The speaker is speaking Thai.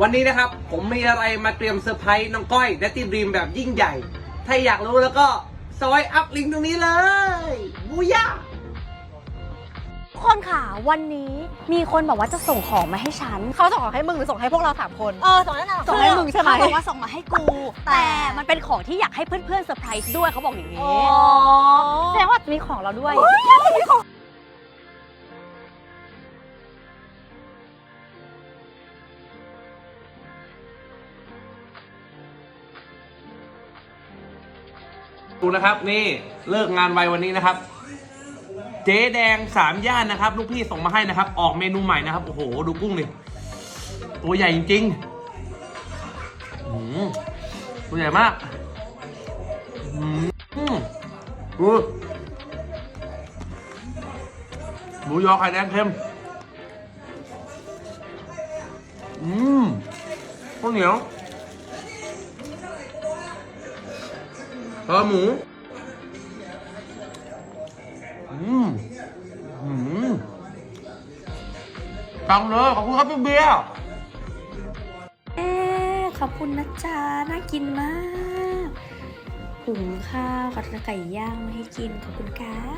วันนี้นะครับผมมีอะไรมาเตรียมเซอร์ไพรส์น้องก้อยและตีดรีมแบบยิ่งใหญ่ ถ้าอยากรู้แล้วก็ซอยอัพลิงก์ตรงนี้เลยบูย่าทุกคนค่ะวันนี้มีคนบอกว่าจะส่งของมาให้ฉัน เขาส่งของให้มึงหรือส่งให้พวกเราสามคน เออส่งให้เราส่งให้มึงใช่ไหมเขาบอกว่าส่งมาให้กู แต่แต่มันเป็นของที่อยากให้เพื่อนๆเซอร์ไพรส์ด้วยเขาบอกอย่างนี้อ๋อแสดงว่ามีของเราด้วย ดูนะครับนี่เลิกงานไววันนี้นะครับ เจ๊แดงสามย่านนะครับ ลูกพี่ส่งมาให้นะครับ ออกเมนูใหม่นะครับ โอ้โห ดูกุ้งดิตัวใหญ่จริงๆอื้อหือตัวใหญ่มากอืมดูหมูยอไข่แดงเค็ม อืมข้าวเหนียว คอหมูอืมอืมตังเลยขอบคุณครับพี่เบียร์เอ๊ะขอบคุณนะจ๊ะ น่ากินมาก หุงข้าวกับไก่ย่างมาให้กิน ขอบคุณครับ